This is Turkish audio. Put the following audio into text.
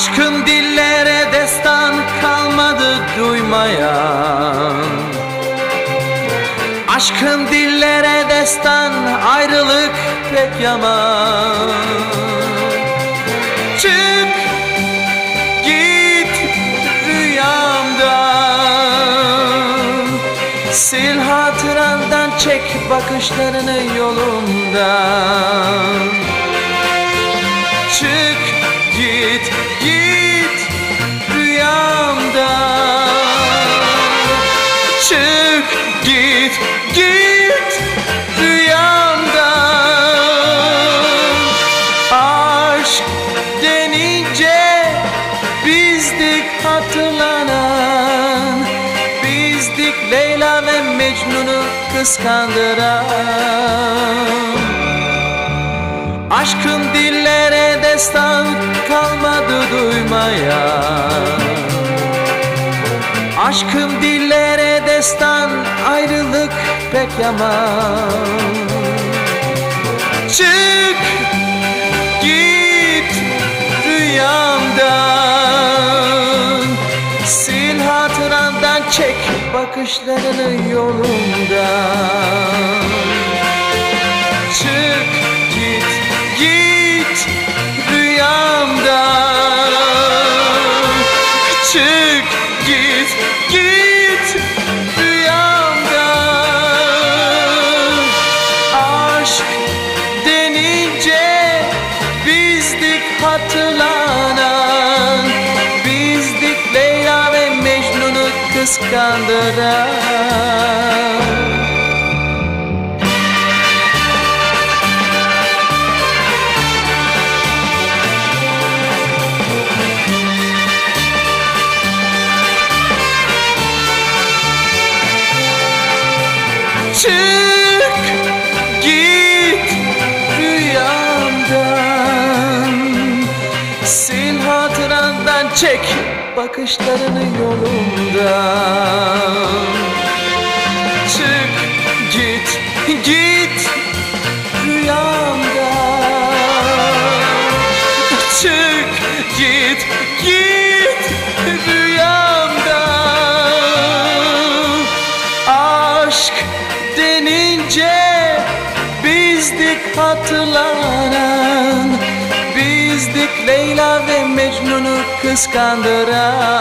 Şaşkın dillere destan kalmadı duymayan Aşkın dillere destan ayrılık pek yaman. Çık git rüyamdan. Sil hatırandan çek bakışlarını yolundan. Hatırlanan Bizdik Leyla ve Mecnun'u kıskandıran. Aşkın dillere destan kalmadı duymaya. Aşkın dillere destan ayrılık pek yaman. Çık çek bakışlarını yolundan Çık git git rüyamdan. Çık git git kıskandıran. Çık git rüyamdan. Sil hatırandan çek bakışlarını yolumdan Çık git git rüyamdan Çık git git rüyamdan Aşk denince bizdik hatırlanan izdik Leyla ve Mecnun'u kıskandıran.